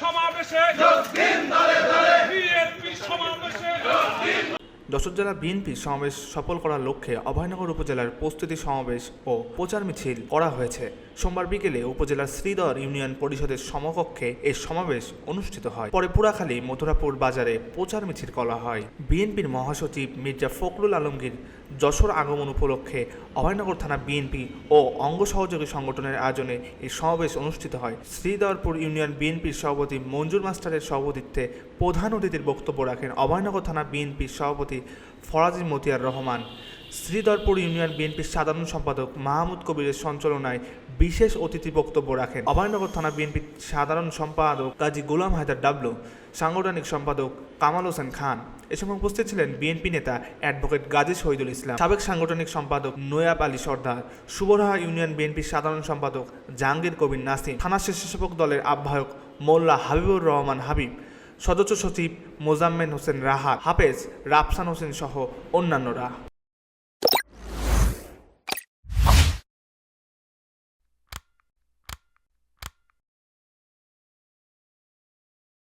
সমাবেশে দিন দলে সমাবেশে যশোর জেলা বিএনপির সমাবেশ সফল করার লক্ষ্যে অভয়নগর উপজেলার প্রস্তুতি সমাবেশ ও প্রচার মিছিল করা হয়েছে। সোমবার বিকেলে উপজেলার শ্রীধর ইউনিয়ন পরিষদের সমকক্ষে এই সমাবেশ অনুষ্ঠিত হয়। পরে পুরাখালী, মথুরাপুর বাজারে প্রচার মিছিল করা হয়। বিএনপির মহাসচিব মির্জা ফখরুল আলমগীর যশোর আগমন উপলক্ষে অভয়নগর থানা বিএনপি ও অঙ্গ সহযোগী সংগঠনের আয়োজনে এই সমাবেশ অনুষ্ঠিত হয়। শ্রীধরপুর ইউনিয়ন বিএনপির সভাপতি মঞ্জুর মাস্টারের সভাপতিত্বে প্রধান অতিথির বক্তব্য রাখেন অভয়নগর থানা বিএনপির সভাপতি ফরাজি মতিয়ার রহমান। শ্রীধরপুর ইউনিয়ন বিএনপির সাধারণ সম্পাদক মাহমুদ কবিরের সঞ্চালনায় বিশেষ অতিথি বক্তব্য রাখেন। অভয়নগর থানা বিএনপির সাধারণ সম্পাদক কাজী গোলাম হায়দার ডাবলু, সাংগঠনিক সম্পাদক কামাল হোসেন খান। এ সময় উপস্থিত ছিলেন বিএনপি নেতা অ্যাডভোকেট গাজী শহীদুল ইসলাম, সাবেক সাংগঠনিক সম্পাদক নয়াব আলী সর্দার, সুবরহা ইউনিয়ন বিএনপির সাধারণ সম্পাদক জাহাঙ্গীর কবির নাসিম, থানা স্বেচ্ছাসেবক দলের আহ্বায়ক মোল্লা হাবিবুর রহমান হাবিব সদস্য সচিব মোজাম্মেন হোসেন রাহা হাফেজ রাফসান হোসেন সহ অন্যান্যরা।